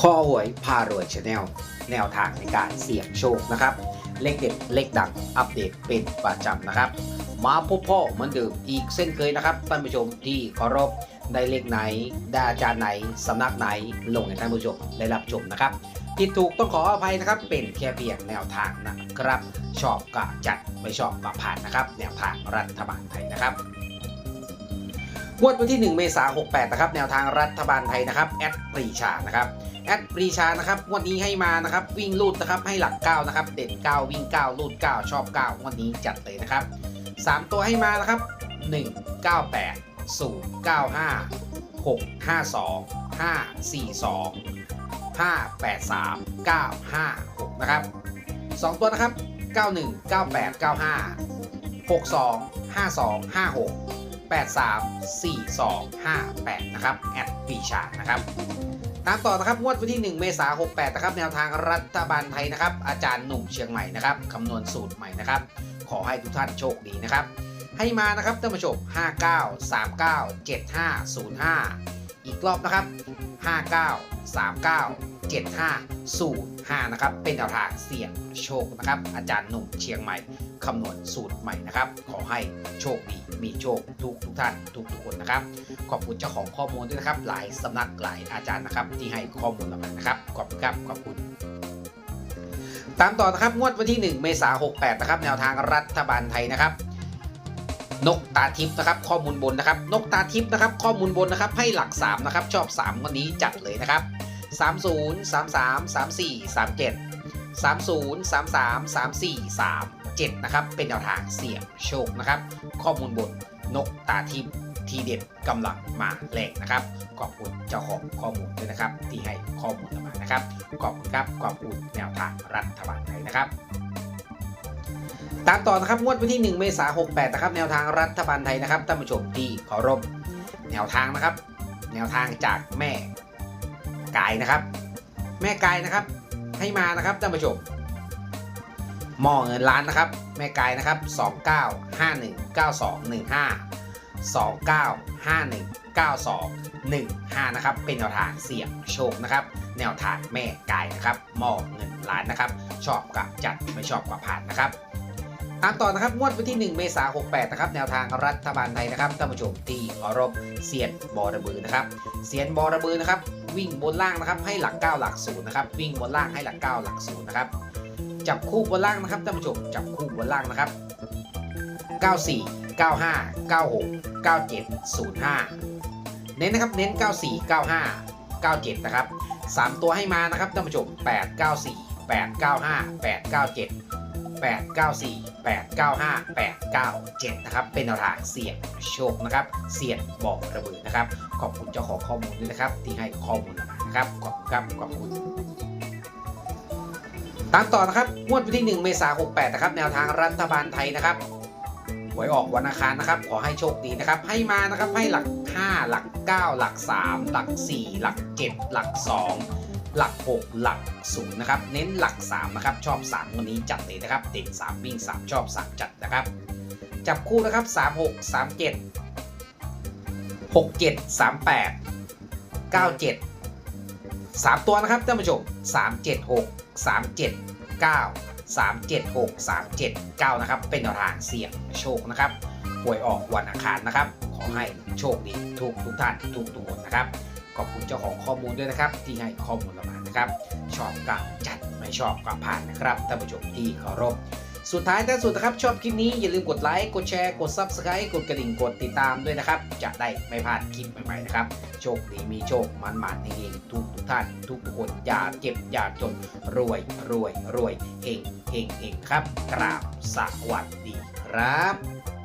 ข้อหวยพารวยชาแนลแนวทางในการเสี่ยงโชคนะครับ เลขเด็ดเลขดังอัปเดตเป็นประจำนะครับ มาพบพ่อเหมือนเดิมอีกเส้นเคยนะครับท่านผู้ชมที่เคารพได้เลขไหน ได้อาจารย์ไหน สำนักไหนลงให้ท่านผู้ชมได้รับชมนะครับผิดถูกต้องขออภัยนะครับ เป็นแค่เพียงแนวทางนะครับ ชอบก็จัดไม่ชอบก็ผ่านนะครับ แนวทางรัฐบาลไทยนะครับ งวดวันที่ 1 เมษายน68 นะครับ แนวทางรัฐบาลไทยนะครับ แอดปรีชา นะครับ แอดปรีชา นะครับ งวันนี้ให้มานะครับ วิ่งลูดนะครับ ให้หลัก 9 นะครับ เด่น 9 วิ่ง 9 ลูด 9 ชอบ 9 งวันนี้จัดเลยนะครับ 3 ตัวให้มานะครับ 1 9 8 0 9 5 6 5 2 5 4 2 5 8 3 9 5 6 นะครับ 2 ตัวนะครับ 91 98 95 62 52 56 83 42 58 นะครับ แอดปีชานะครับตามต่อนะครับงวดวันที่ 1 เมษายน68 นะครับ แนวทางรัฐบาลไทยนะครับ อาจารย์หนุ่มเชียงใหม่นะครับคำนวณสูตรใหม่นะครับ ขอให้ทุกท่านโชคดีนะครับ ให้มานะครับท่านผู้ชม 59 39 75 05 อีกรอบนะครับ 59 39 75 05 นะครับ เป็นแนวทางเสี่ยงโชคนะครับ อาจารย์หนุ่มเชียงใหม่คำนวณสูตรใหม่นะครับ ขอให้โชคดีมีโชคทุกทุกท่านทุกทุกคนนะครับ ขอบคุณเจ้าของข้อมูลด้วยนะครับ หลายสำนักหลายอาจารย์นะครับ ที่ให้ข้อมูลเรามานะครับ ขอบคุณครับ ขอบคุณ ตามต่อนะครับงวดวันที่ 1 เมษายน68 นะครับ แนวทางรัฐบาลไทยนะครับ นกตาทิพย์นะครับข้อมูลบนนะครับ นกตาทิพย์นะครับข้อมูลบนนะครับให้หลัก 3 นะครับ ชอบ 3 วันนี้จัดเลยนะครับ 30 33 34 37 30 33 34 37 นะครับ เป็นแนวทางเสี่ยงโชคนะครับ ข้อมูลบนนกตาทิพย์ทีเด็ดกำลังมาแรงนะครับ ขอบคุณเจ้าของข้อมูลด้วยนะครับ ที่ให้ข้อมูลมานะครับ ขอบคุณครับขอบคุณแนวทางรัฐบาลไทยนะครับ ตามต่อนะครับงวดวันที่ 1 เมษายน68นะครับแนวทางรัฐบาลไทยนะครับท่านผู้ชมที่เคารพแนวทางนะครับ แนวทางจากแม่กายนะครับ แม่กายนะครับ ให้มานะครับท่านผู้ชมหม้อเงินล้านนะครับ แม่กายนะครับ 2951921529519215 นะครับ เป็นแนวทางเสี่ยงโชคนะครับ แนวทางแม่กายนะครับหม้อเงินล้านนะครับ ชอบกับจัดไม่ชอบกับผ่านนะครับ ตามต่อนะครับงวดวันที่ 1 เมษายน68 นะครับ แนวทางรัฐบาลไทยนะครับท่านผู้ชมที่เคารพเซียนบอระบือนะครับเซียนบอระบือนะครับ วิ่งบนล่างนะครับ ให้หลัก 9 หลักศูนย์นะครับ วิ่งบนล่างให้หลัก 9 หลักศูนย์นะครับ จับคู่บนล่างนะครับท่านผู้ชมจับคู่บนล่างนะครับ 94 95 96 97 05 เน้นนะครับเน้น 94 95 97 นะครับ 3 ตัวให้มานะครับท่านผู้ชม8 94 8 95 8 97 894 895 897 นะครับ เป็นแนวทางเสี่ยงโชคนะครับ เสี่ยงบอกระเบิดนะครับ ขอบคุณเจ้าของข้อมูลด้วยนะครับ ที่ให้ข้อมูลมานะครับ ขอบคุณครับ ขอบคุณตามต่อนะครับ งวดวันที่ 1 เมษายน 68 นะครับ แนวทางรัฐบาลไทยนะครับ หวยออกวันอังคารนะครับ ขอให้โชคดีนะครับ ให้มานะครับ ให้หลัก 5 หลัก 9 หลัก 3 หลัก 4 หลัก 7 หลัก 2 หลัก 6 หลัก0นะครับ เน้นหลัก3นะครับ ชอบ3วันนี้จัดเลยนะครับ เด่น3วิ่ง3 ชอบ 3 จัดนะครับ จับคู่นะครับ 3 6 3 7 6 7 3 8 9 7 3 ตัวนะครับท่านผู้ชม 3 7 6 3 7 9 3 7 6 3 7 9 นะครับ เป็นแนวทางเสี่ยงโชคนะครับหวยออกวันอังคารนะครับ อให้โชคดีทุกทุกท่านทุกทุกคนนะครับ ขอบคุณเจ้าของข้อมูลด้วยนะครับ ที่ให้ข้อมูลเรามานะครับ ชอบก็จัดไม่ชอบก็ผ่านนะครับท่านผู้ชมที่เคารพสุดท้ายแต่สุดนะครับ ชอบคลิปนี้อย่าลืมกดไลค์ กดแชร์ กด Subscribe กดกระดิ่ง กดติดตามด้วยนะครับ จะได้ไม่พลาดคลิปใหม่ๆนะครับ โชคดีมีโชคมันมันเฮงทุกทุกท่าน ทุกทุกคน อย่าเจ็บ อย่าจน รวยรวยรวยเฮงเฮงเฮงครับ กราบสวัสดีครับ